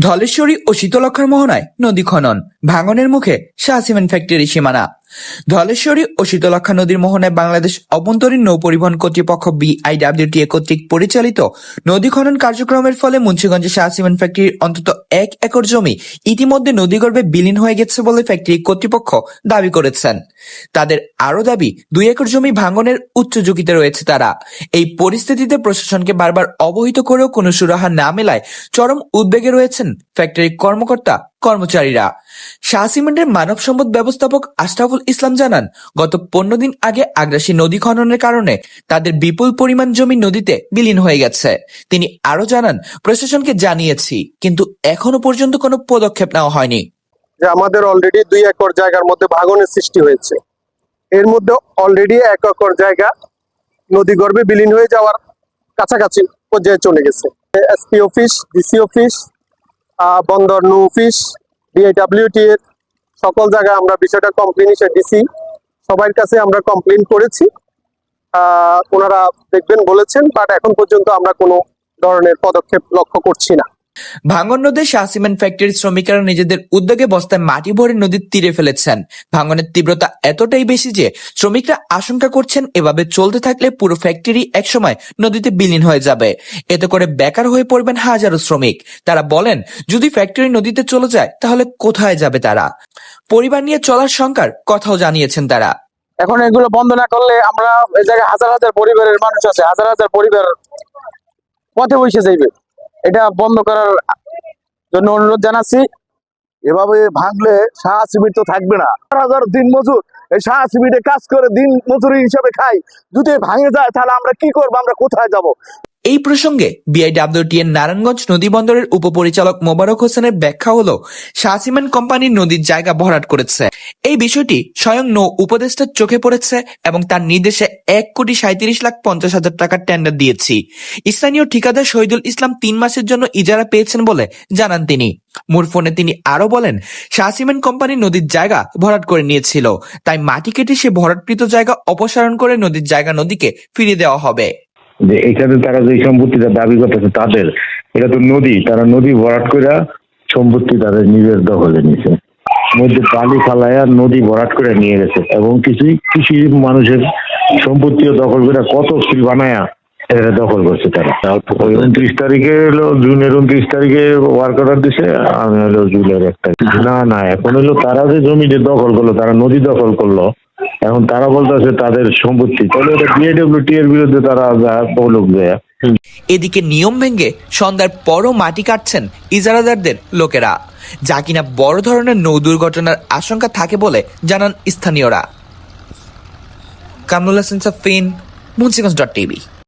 ধলেশ্বরী ও শীতলক্ষার মোহনায় নদী খনন। ভাঙনের মুখে শাহ সিমেন্ট ফ্যাক্টরি সীমানা। ধলেশ্বরী ও শীতলক্ষা নদীর মোহনায় বাংলাদেশ অভ্যন্তরীণ নৌ পরিবহন কর্তৃপক্ষ বিআইডব্লিউটিএ কর্তৃক পরিচালিত নদী খনন কার্যক্রমের ফলে মুন্সিগঞ্জে শাহ সিমেন্ট ফ্যাক্টরির অন্তত এক একর জমি ইতিমধ্যে নদীগর্ভে বিলীন হয়ে গেছে বলে ফ্যাক্টরি কর্তৃপক্ষ দাবি করেছেন। তাদের আরও দাবি, দুই একর জমি ভাঙনের উচ্চ ঝুঁকিতে রয়েছে তারা। এই পরিস্থিতিতে প্রশাসনকে বারবার অবহিত করেও কোনো সুরাহা না মেলায় চরম উদ্বেগে রয়েছেন ফ্যাক্টরির কর্মকর্তা কর্মচারীরা। শাহ সিমেন্টের মানব সম্পদ ব্যবস্থাপক আশরাফুল ইসলাম জানান, গত পনেরো দিন আগে আগ্রাসী নদী খননের কারণে তাদের বিপুল পরিমাণ জমি নদীতে বিলীন হয়ে গেছে। তিনি আরও জানান, প্রশাসনকে জানিয়েছি, কিন্তু এখনও পর্যন্ত কোনো পদক্ষেপ নেওয়া হয়নি। আমাদের অলরেডি দুই একর জায়গার মধ্যে ভাঙনের সৃষ্টি হয়েছে। এর মধ্যে অলরেডি এক একর জায়গা নদী গর্ভে বিলীন হয়ে যাওয়ার কাছাকাছি পর্যায়ে চলে গেছে। এসপি অফিস, ডিসি অফিস বন্দর নু অফিস ডিআইডাব্লিউটি এর সকল জায়গায় আমরা বিষয়টা কমপ্লেন হিসেবে ডিসি সবার কাছে আমরা কমপ্লেন করেছি। আহ, ওনারা দেখবেন বলেছেন বাট এখন পর্যন্ত আমরা কোনো ধরনের পদক্ষেপ লক্ষ্য করছি না। ভাঙন নদীর শাহ সিমেন্ট ফ্যাক্টরির শ্রমিকেরা নিজেদের উদ্যোগে বস্তায় মাটি ভরে নদীর তীরে ফেলেছেন। ভাঙনের তীব্রতা এতটাই বেশি যে শ্রমিকরা আশঙ্কা করছেন এভাবে চলতে থাকলে পুরো ফ্যাক্টরি একসময় নদীতে বিলীন হয়ে যাবে। এতে করে বেকার হয়ে পড়বেন হাজারো শ্রমিক। তারা বলেন, যদি ফ্যাক্টরি নদীতে চলে যায়, তাহলে কোথায় যাবে তারা? পরিবার নিয়ে চলার শঙ্কার কথাও জানিয়েছেন তারা। এখন এগুলো বন্ধ না করলে আমরা এই জায়গায় হাজার হাজার পরিবারের মানুষ আছে, হাজার হাজার পরিবার পথে বসে যাইবে। এটা বন্ধ করার জন্য অনুরোধ জানাচ্ছি। এভাবে ভাঙলে সাহা সিমেন্ট তো থাকবে না। হাজার দিন মজুর, এই সাহা সিমেন্টে কাজ করে দিন মজুরি হিসাবে খাই। যদি ভাঙে যায়, তাহলে আমরা কি করব? আমরা কোথায় যাব? এই প্রসঙ্গে বিআইডব্লিউটি এর নারায়ণগঞ্জ নদী বন্দরের উপপরিচালক মোবারক হোসেনের ব্যাখ্যা হলো, শাহ সিমেন্ট কোম্পানি নদীর জায়গা ভরাট করেছে। এই বিষয়টি স্বয়ং নৌ উপদেষ্টার চোখে পড়েছে এবং তার নির্দেশে এক কোটি সাঁত্রিশ লাখ পঞ্চাশ হাজার টাকার টেন্ডার দিয়েছি। স্থানীয় ঠিকাদার শহীদুল ইসলাম তিন মাসের জন্য ইজারা পেয়েছেন বলে জানান তিনি। মুরফোনে তিনি আরও বলেন, শাহ সিমেন্ট কোম্পানি নদীর জায়গা ভরাট করে নিয়েছিল, তাই মাটি কেটে সে ভরাটকৃত জায়গা অপসারণ করে নদীর জায়গা নদীকে ফিরিয়ে দেওয়া হবে। যে এখানে তারা যে সম্পত্তিটা দাবি করতেছে তাদের, এটা তো নদী, তারা নদী ভরাট করে সম্পত্তি তাদের নিজের দখলে নিছে। মধ্যে পানি ফালাইয়া নদী ভরাট করে নিয়ে গেছে এবং কিছু কৃষি মানুষের সম্পত্তিও দখল করে কত ফিল বানায়া এটা দখল করছে তারা। উনত্রিশ তারিখে হলো, জুনের উনত্রিশ তারিখে ওয়ার্ক অর্ডার দিছে, আমি হলো জুলাইয়ের এক তারিখ। না না, এখন হলো তারা যে জমিতে দখল করল, তারা নদী দখল করল এখন তারা বলতেছে তাদের সম্পত্তি। তাহলে এটা বিএডব্লিউটি এর বিরুদ্ধে তারা বলুক যায় এদিকে নিয়ম ভেঙে সন্ধ্যার পরও মাটি কাটছেন ইজারাদারদের লোকেরা। যা কিনা বড় ধরনের নৌ দুর্ঘটনার আশঙ্কা থাকে বলে জানান স্থানীয়রা। Kamrul Hasan Safin, Munshiganj dot TV.